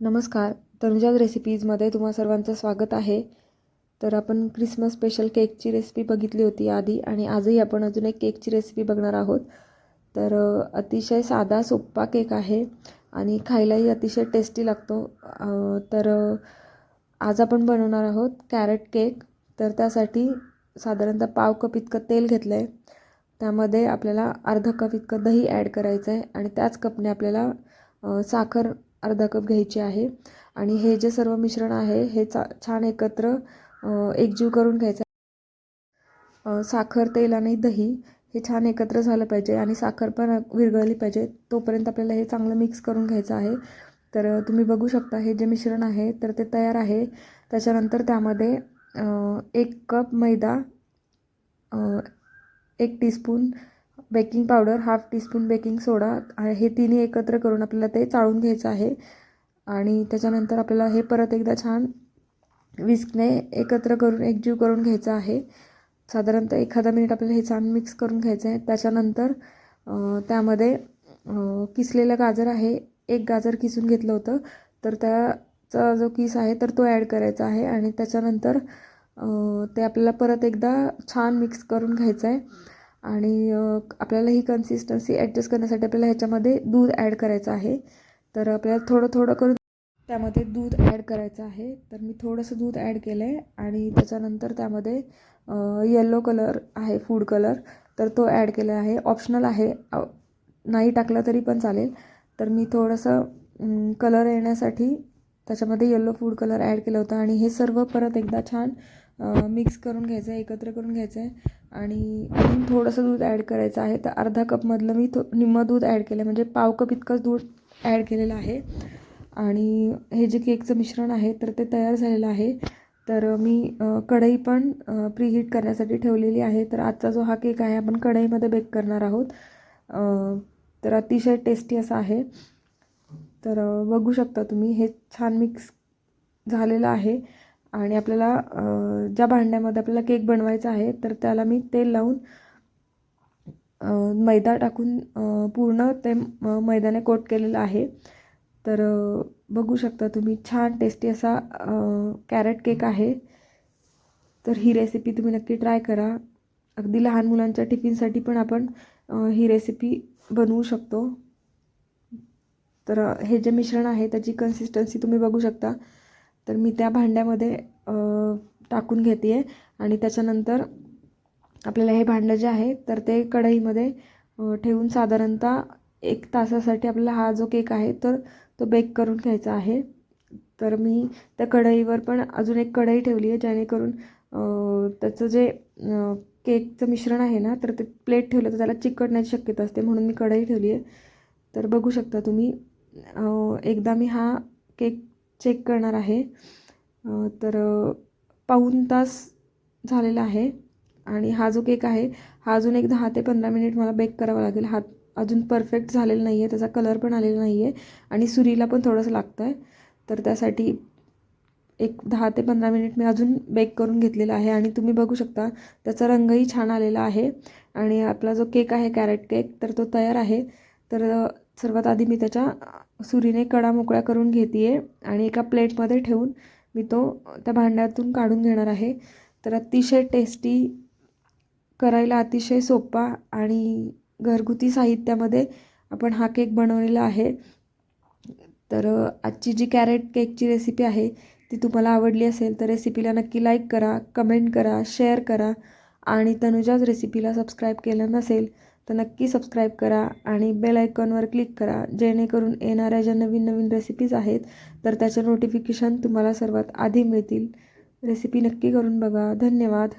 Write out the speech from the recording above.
नमस्कार. तनुजाज रेसिपीजमध्ये तुम्हा सर्वांचं स्वागत आहे. तर आपण क्रिसमस स्पेशल केकची रेसिपी बघितली होती आधी आणि आजही आपण अजून एक केकची रेसिपी बघणार आहोत. तर अतिशय साधा सोप्पा केक आहे आणि खायलाही अतिशय टेस्टी लागतो. तर आज आपण बनवणार आहोत कॅरेट केक तर त्यासाठी साधारणतः पाव कप इतकं तेल घेतलं आहे त्यामध्ये आपल्याला अर्धा कप इतकं दही ॲड करायचं आहे आणि त्याच कपने आपल्याला साखर अर्धा कप घ्यायची आहे. आणि हे जे सर्व मिश्रण आहे हे चा छान एकत्र एकजीव करून घ्यायचं साखर तेल आणि दही हे छान एकत्र झालं पाहिजे आणि साखर पण विरघळली पाहिजे. तोपर्यंत आपल्याला हे चांगलं मिक्स करून घ्यायचं आहे. तर तुम्ही बघू शकता हे जे मिश्रण आहे तर ते तयार आहे. त्याच्यानंतर त्यामध्ये एक कप मैदा एक teaspoon baking powder half teaspoon baking soda हे तिन्ही एकत्र करून आपल्याला ते चाळून घ्यायचं आहे. आणि त्याच्यानंतर आपल्याला हे परत एकदा छान विस्कने एकत्र करून एकजीव करून घ्यायचं आहे. साधारणतः एखादा मिनिट आपल्याला हे छान मिक्स करून घ्यायचं आहे. त्याच्यानंतर त्यामध्ये किसलेलं गाजर आहे. एक गाजर किसून घेतलं होतं. तर त्याचा जो किस आहे तर तो ॲड करायचा आहे. आणि त्याच्यानंतर ते आपल्याला परत एकदा छान मिक्स करून घ्यायचं आहे. आणि आपल्याला ही कन्सिस्टन्सी ॲडजस्ट करण्यासाठी आपल्याला ह्याच्यामध्ये दूध ॲड करायचं आहे. तर आपल्याला थोडं थोडं करून त्यामध्ये दूध ॲड करायचं आहे. तर मी थोडंसं दूध ॲड केलं आहे आणि त्याच्यानंतर त्यामध्ये येलो कलर आहे फूड कलर तर तो ॲड केला आहे. ऑप्शनल आहे. नाही टाकला तरी पण चालेल. तर मी थोडंसं कलर येण्यासाठी त्याच्यामध्ये येल्लो फूड कलर ॲड केलं होतं. आणि हे सर्व परत एकदा छान मिक्स करून घ्यायचं आहे एकत्र करून घ्यायचं आहे आणि अजून थोडंसं दूध ॲड करायचं आहे. तर अर्धा कपमधलं मी थो निम्मं दूध ॲड केलं म्हणजे पाव कप इतकंच दूध ॲड केलेलं आहे. आणि हे जे केकचं मिश्रण आहे तर ते तयार झालेलं आहे. तर मी कढई पण प्रीहीट करण्यासाठी ठेवलेली आहे. तर आजचा जो हा केक आहे आपण कढईमध्ये बेक करणार आहोत. तर अतिशय टेस्टी असा आहे. तर बघू शकता तुम्ही हे छान मिक्स झालेलं आहे. आणि आपल्याला ज्या भांड्यामध्ये आपल्याला केक बनवायचा आहे तर त्याला मी तेल लावून मैदा टाकून पूर्ण ते मैद्याने कोट केलेलं आहे. तर बघू शकता तुम्ही छान टेस्टी असा कॅरेट केक आहे. तर ही रेसिपी तुम्ही नक्की ट्राय करा. अगदी लहान मुलांच्या टिफिनसाठी पण आपण ही रेसिपी बनवू शकतो. तर हे जे मिश्रण आहे त्याची कन्सिस्टन्सी तुम्ही बघू शकता. तर मी त्या भांड्यामध्ये टाकून घेते आहे आणि त्याच्यानंतर आपल्याला हे भांडं जे आहे तर ते कढईमध्ये ठेवून साधारणतः एक तासासाठी आपल्याला हा जो केक आहे तर तो बेक करून घ्यायचा आहे. तर मी त्या कढईवर पण अजून एक कढई ठेवली आहे जेणेकरून त्याचं जे केकचं मिश्रण आहे ना तर ते प्लेट ठेवलं तर त्याला चिकटण्याची शक्यता असते म्हणून मी कढई ठेवली आहे. तर बघू शकता तुम्ही एकदा मी हा केक चेक करणार आहे. तर पाऊण तास झालेला आहे आणि हा जो केक आहे हा अजून एक दहा ते पंधरा मिनिट मला बेक करावा लागेल. हा अजून परफेक्ट झालेला नाही आहे त्याचा कलर पण आलेला नाही आहे आणि सुरीला पण थोडंसं लागतं आहे तर त्यासाठी एक दहा ते पंधरा मिनिट मी अजून बेक करून घेतलेला आहे आणि तुम्ही बघू शकता त्याचा रंगही छान आलेला आहे आणि आपला जो केक आहे कॅरेट केक तर तो तयार आहे. तर सर्वात आधी मी त्याच्या सुरीने कडा मोकळ्या करून घेते आहे आणि एका प्लेटमध्ये ठेवून मी तो त्या भांड्यातून काढून घेणार आहे. तर अतिशय टेस्टी करायला अतिशय सोपा आणि घरगुती साहित्यामध्ये आपण हा केक बनवलेला आहे. तर आजची जी कॅरेट केकची रेसिपी आहे ती तुम्हाला आवडली असेल तर रेसिपीला नक्की लाईक करा कमेंट करा शेअर करा आणि तनुजाच रेसिपीला सबस्क्राईब केलं नसेल तर नक्की सबस्क्राईब करा आणि बेल आयकॉनवर क्लिक करा. जेणेकरून येणाऱ्या ज्या नवीन नवीन रेसिपीज आहेत तर त्याचं नोटिफिकेशन तुम्हाला सर्वात आधी मिळतील. रेसिपी नक्की करून बघा. धन्यवाद.